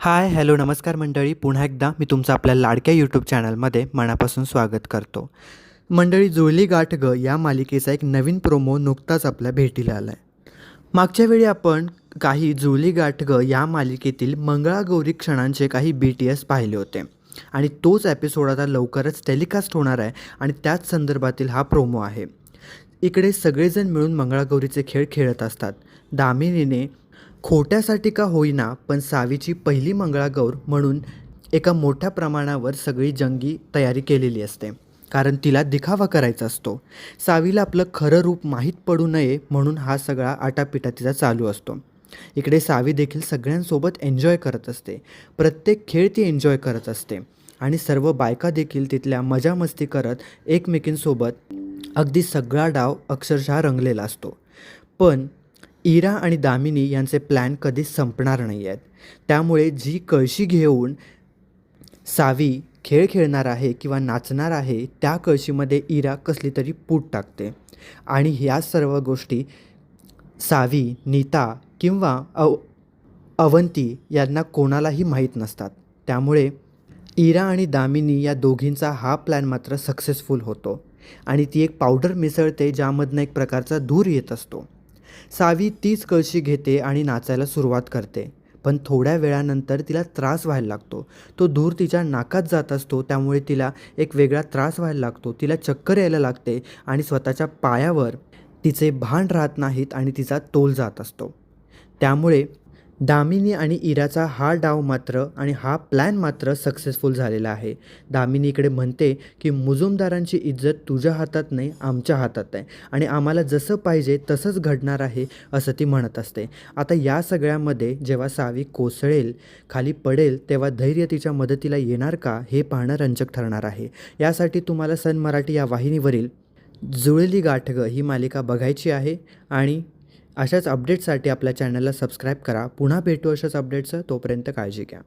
Hi hello नमस्कार मंडळी. पुन्हा एकदा मी तुमचं आपल्या लाडक्या यूट्यूब चॅनलमध्ये मनापासून स्वागत करतो. मंडळी जुळली गाठ ग या मालिकेचा एक नवीन प्रोमो नुकताच आपल्या भेटीला आला आहे मागच्या वेळी आपण काही जुळली गाठ ग या मालिकेतील मंगळागौरी क्षणांचे काही बी टी एस पाहिले होते. आणि तोच एपिसोड आता लवकरच टेलिकास्ट होणार आहे आणि त्याच संदर्भातील हा प्रोमो आहे. इकडे सगळेजण मिळून मंगळागौरीचे खेळ खेळत असतात. दामिनीने खोट्यासाठी का होईना पण सावीची पहिली मंगळागौर म्हणून एका मोठ्या प्रमाणावर सगळी जंगी तयारी केलेली असते. कारण तिला दिखावा करायचा असतो. सावीला आपलं खरं रूप माहीत पडू नये म्हणून हा सगळा आटापिटा तिचा चालू असतो. इकडे सावी देखील सगळ्यांसोबत एन्जॉय करत असते. प्रत्येक खेळ ती एन्जॉय करत असते. आणि सर्व बायका देखील तिथल्या मजामस्ती करत एकमेकींसोबत अगदी सगळा डाव अक्षरशः रंगलेला असतो. पण इरा आणि दामिनी यांचे प्लॅन कधीच संपणार नाही आहेत त्यामुळे जी कळशी घेऊन सावी खेळ खेळणार आहे किंवा नाचणार आहे त्या कळशीमध्ये इरा कसली तरी पूट टाकते. आणि ह्या सर्व गोष्टी सावी नीता किंवा अव अवंती यांना कोणालाही माहीत नसतात. त्यामुळे इरा आणि दामिनी या दोघींचा हा प्लॅन मात्र सक्सेसफुल होतो. आणि ती एक पावडर मिसळते ज्यामधनं एक प्रकारचा धूर येत असतो. सावी तीच कळशी घेते आणि नाचायला सुरुवात करते. पण थोड्या वेळानंतर तिला त्रास व्हायला लागतो. तो धूर तिच्या नाकात जात असतो त्यामुळे तिला एक वेगळा त्रास व्हायला लागतो. तिला चक्कर यायला लागते आणि स्वतःच्या पायावर तिचे भान राहत नाहीत आणि तिचा तोल जात असतो. त्यामुळे दामिनी आणि इराचा हा डाव मात्र आणि हा प्लॅन मात्र सक्सेसफुल झालेला आहे. दामिनी इकडे म्हणते की मुजुमदारांची इज्जत तुझ्या हातात नाही आमच्या हातात आहे. आणि आम्हाला जसं पाहिजे तसंच घडणार आहे असं ती म्हणत असते. आता या सगळ्यामध्ये जेव्हा सावी कोसळेल खाली पडेल तेव्हा धैर्य तिच्या मदतीला येणार का हे पाहणं रंजक ठरणार आहे. यासाठी तुम्हाला सन मराठी या वाहिनीवरील जुळली गाठगं ही मालिका बघायची आहे आणि अशाच अपडेट्ससाठी आपल्या चॅनलला सबस्क्राईब करा. पुन्हा भेटू अशाच अपडेट्सचं. तोपर्यंत काळजी घ्या.